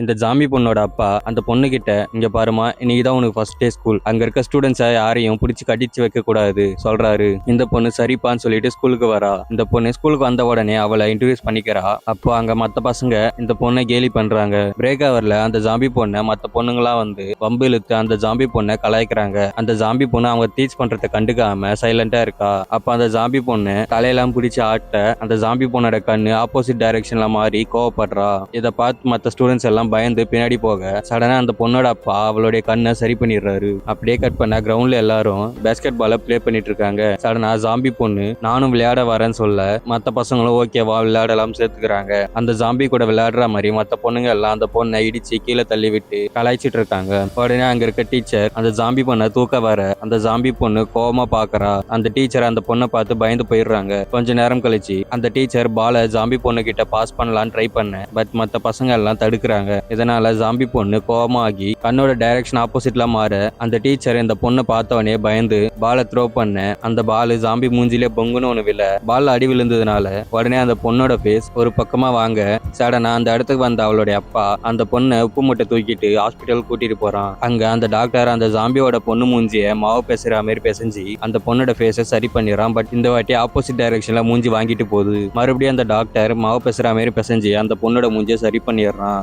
இந்த ஜாம்பி பொண்ணோட அப்பா அந்த பொண்ணு கிட்ட இங்க பாருமா இன்னைக்கு தான் உனக்கு ஃபர்ஸ்ட் டே ஸ்கூல் அங்க இருக்க ஸ்டூடெண்ட்ஸை யாரையும் பிடிச்சி கடிச்சு வைக்க கூடாது சொல்றாரு. இந்த பொண்ணு சரிப்பான்னு சொல்லிட்டு ஸ்கூலுக்கு வரா. இந்த பொண்ணு ஸ்கூலுக்கு வந்த உடனே அவளை இன்ட்ரடியூஸ் பண்ணிக்கிறா. அப்போ அங்க மத்த பசங்க இந்த பொண்ணை கேலி பண்றாங்க. பிரேக் ஹவர்ல அந்த ஜாம்பி பொண்ணை மத்த பொண்ணுங்களா வந்து வம்பு இழுத்து அந்த ஜாம்பி பொண்ணை கலாய்க்கிறாங்க. அந்த ஜாம்பி பொண்ணு அவங்க டீச் பண்றதை கண்டுக்காம சைலண்டா இருக்கா. அப்ப அந்த ஜாம்பி பொண்ணு தலையெல்லாம் பிடிச்சி ஆட்ட அந்த ஜாம்பி பொண்ணோட கண்ணு ஆப்போசிட் டைரக்ஷன்ல மாறி கோவப்படுறா. இதை பார்த்து மத்த ஸ்டூடெண்ட்ஸ் எல்லாம் பயந்து பின்னாடி போக சடனா அந்த பொண்ணோட அப்பா அவளுடைய கண்ணை சரி பண்ணிடுறாரு. அப்படியே கட் பண்ண கிரவுண்ட்ல எல்லாரும் பேஸ்கெட் பால ப்ளே பண்ணிட்டு இருக்காங்க. சடனா ஜாம்பி பொண்ணு நானும் விளையாட வரேன்னு சொல்ல மத்த பசங்களும் ஓகேவா விளையாடலாம் சேர்த்துக்கிறாங்க. அந்த ஜாம்பி கூட விளையாடுற மாதிரி மத்த பொண்ணுங்க எல்லாம் அந்த பொண்ணை இடிச்சு கீழே தள்ளி விட்டு கலாய்ச்சிட்டு இருக்காங்க. உடனே அங்க இருக்க டீச்சர் அந்த ஜாம்பி பொண்ணை தூக்க வர அந்த ஜாம்பி பொண்ணு கோவமா பாக்குறா. அந்த டீச்சர் அந்த பொண்ணை பார்த்து பயந்து போயிடுறாங்க. கொஞ்ச நேரம் கழிச்சு அந்த டீச்சர் பாலை ஜாம்பி பொண்ணு கிட்ட பாஸ் பண்ணலாம்னு ட்ரை பண்ண பட் மத்த பசங்க எல்லாம் தடுக்கிறாங்க. இதனால ஜாம்பி பொண்ணு கோபமாகி கண்ணோட டைரக்ஷன் ஆப்போசிட்ல மாற அந்த டீச்சர் இந்த பொண்ணை பார்த்தவனே பயந்து பாலை த்ரோ பண்ண அந்த பால் ஜாம்பி மூஞ்சிலே பொங்குன்னு ஒன்று விழ பால் அடி விழுந்ததுனால உடனே அந்த பொண்ணோட ஃபேஸ் ஒரு பக்கமா வாங்க சடனா அந்த இடத்துக்கு வந்த அவளுடைய அப்பா அந்த பொண்ணை உப்பு மூட்டை தூக்கிட்டு ஹாஸ்பிட்டல் கூட்டிட்டு போறான். அங்க அந்த டாக்டர் அந்த ஜாம்பியோட பொண்ணு மூஞ்சிய மாவு பேசுற மாதிரி பேசஞ்சு அந்த பொண்ணோட ஃபேஸை சரி பண்ணிடுறான். பட் இந்த வாட்டி ஆப்போசிட் டைரக்ஷன்ல மூஞ்சி வாங்கிட்டு போகுது. மறுபடியும் அந்த டாக்டர் மாவு பேசுற மாதிரி பேசஞ்சு அந்த பொண்ணோட மூஞ்சியை சரி பண்ணிடுறான்.